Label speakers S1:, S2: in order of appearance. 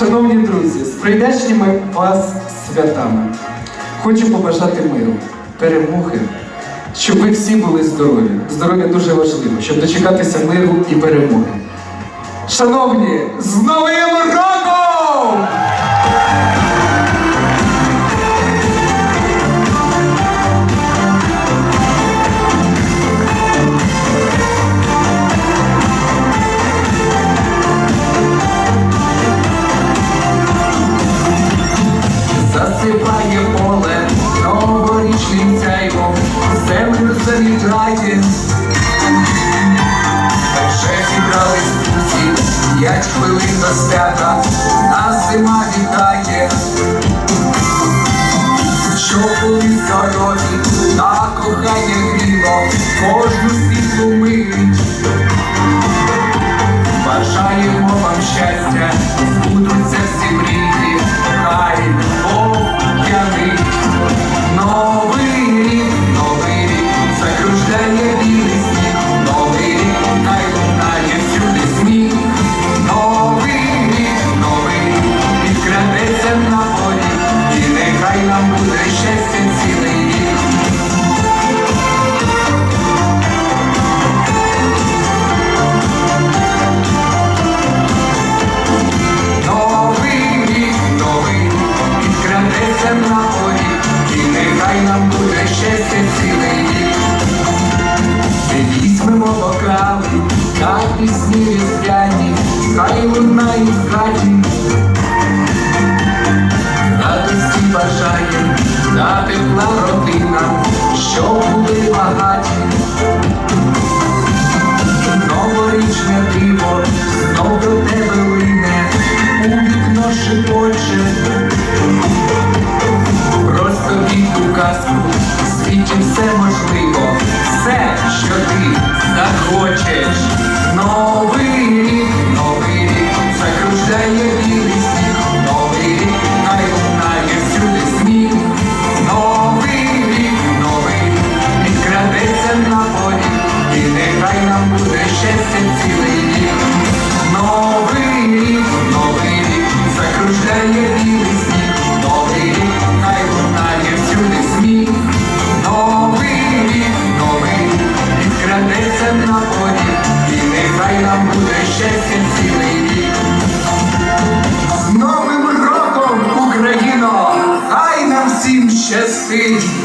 S1: Шановні друзі, з прийдешніми вас святами. Хочу побажати миру, перемоги, щоб ви всі були здорові. Здоров'я дуже важливо, щоб дочекатися миру і перемоги. Шановні, з Новим роком!
S2: Та пісні різдвяні, хай лунають в хаті. Та тепла родинам, що були багаті. Новорічне диво знов до тебе лине, у вікно шепоче. Просто війду казку, в світі все можливо, все, що ти захочеш. нам буде щастя цілий вік, З Новим роком, Україно, хай нам всім щастить.